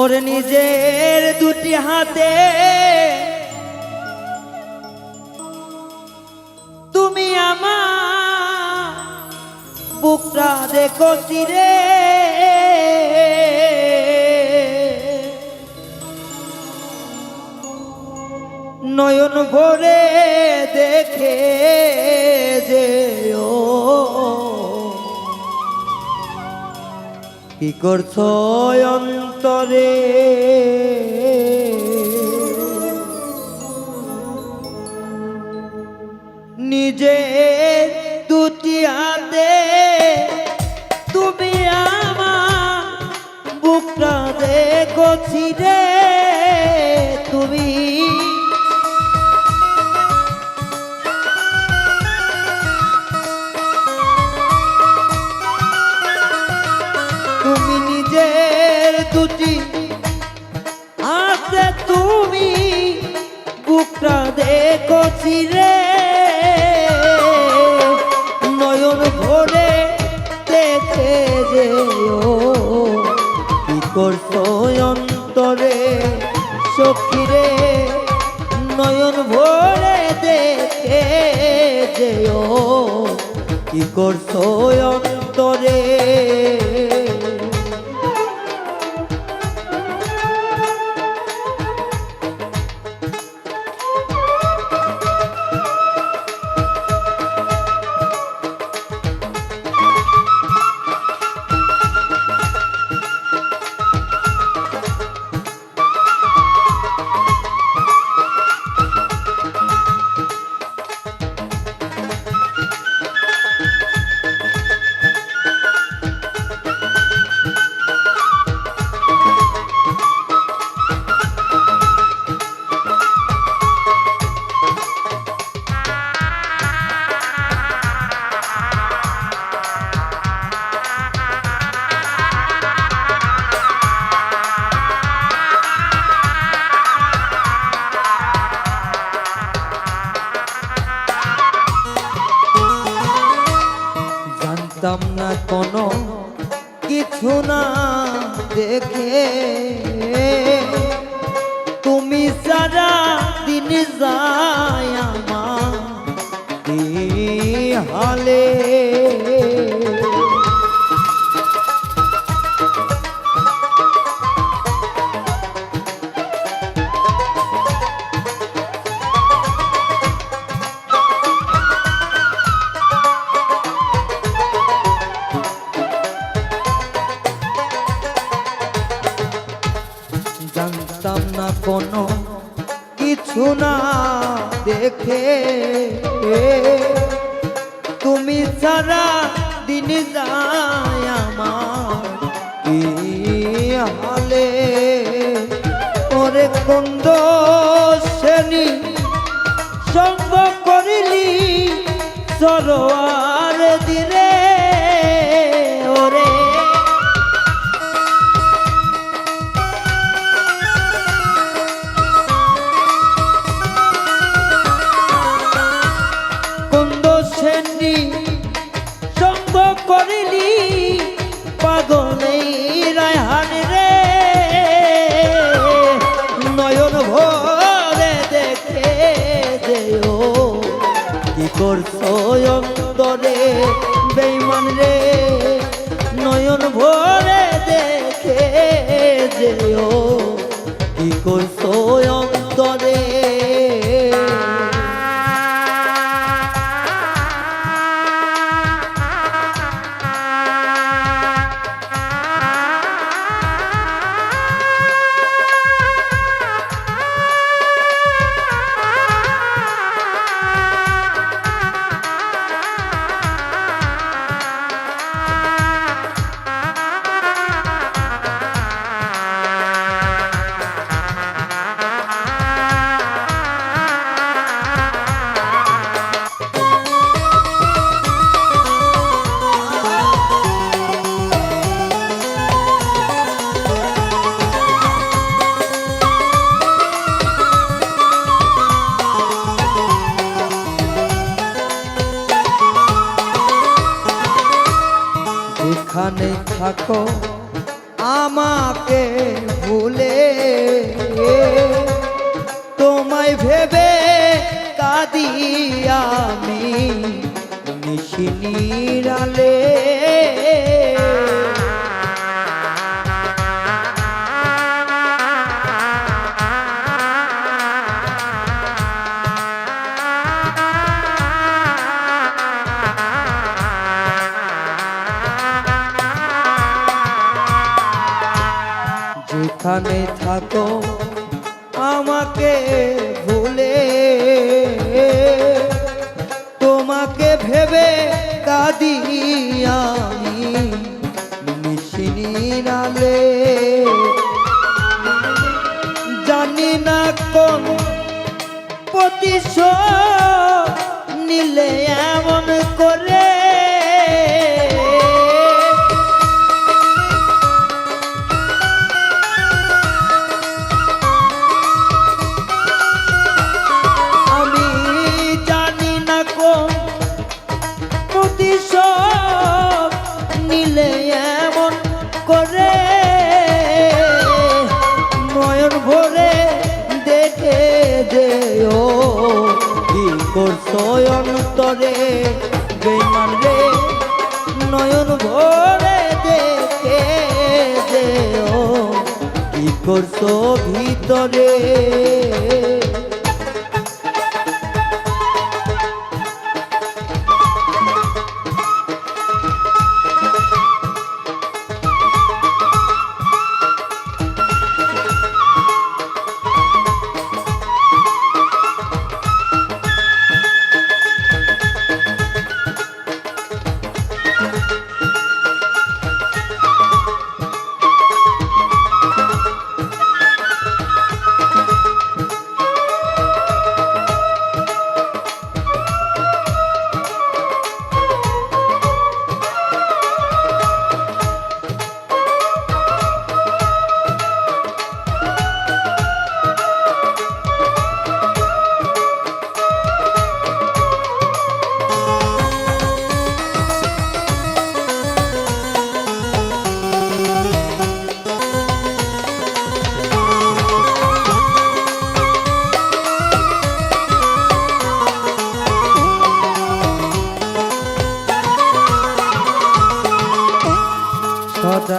ওরে নিজের দুটি হাতে। তুমি আমার বুকটা দেখো রে নয়ন ভরে দেখে যে ও কি করছ অন্তরে? নিজে নয়ন ভরে দেখে যেও। কি করছ অন্তরে? কোনো কিছু না দেখে। তুমি সারা দিন যায় আমার হালে কোনো কিছু না দেখে। তুমি সারা দিন যায় আমার হালে ওরে কন্দ শ্রেণি সঙ্গ করিলি, সরোয়ার দিরে অন্তরে বেইমান রে নয়ন ভরে যেখানে থাকো আমাকে ভুলে তোমায় ভেবে কাঁদি আমি নিশিনিরালে এমন করে। আমি জানি না কোন প্রতিশোধ নিলে এমন করে। নয়ন ভরে দেখে যেও কি করছ অন্তরে বেমান রে নয়ন ভরে দেখে যেও। কি করছ ভিতরে?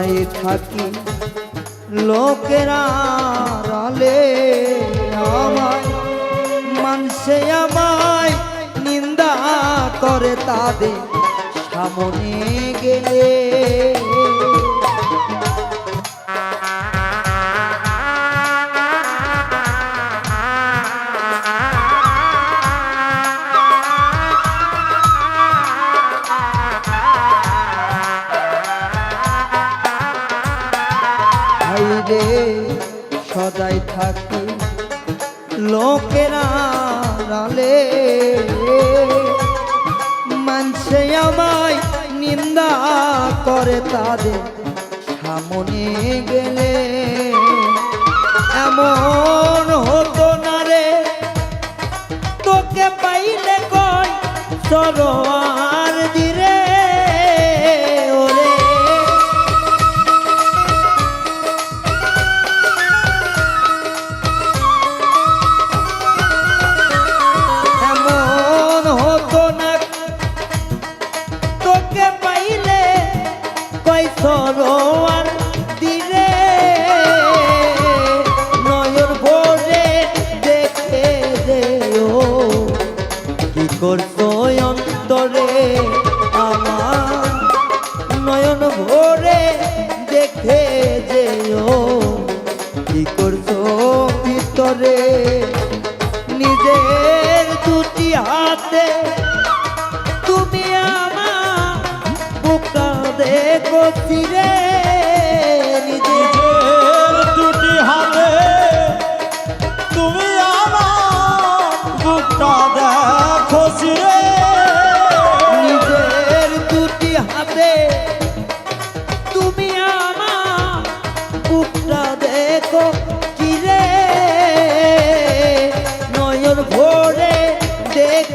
সদাই থাকি। লোকেরা রালে আমায় মানুষে আমায় নিন্দা করে তাদের সামনে গেলে। হাইরে সদাই থাকি লোকেরা রালে। মানছে আমায় নিন্দা করে তাদের, সামনে গেলে এমন হতো না রে। তোকে পাইলে কয় সরোয়ার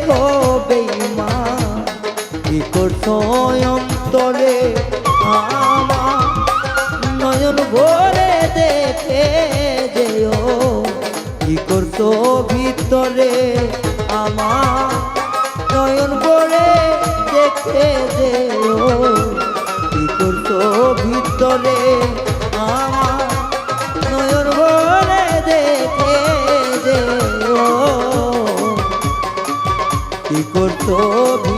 গো বেইমা কি করছ অন্তরে? আমার নয়ন ভরে দেখে যেও। কি করছ ভিতরে? আমার নয়ন ভরে দেখে যেও। কি করছ ভিতরে? কি করছ ভিতরে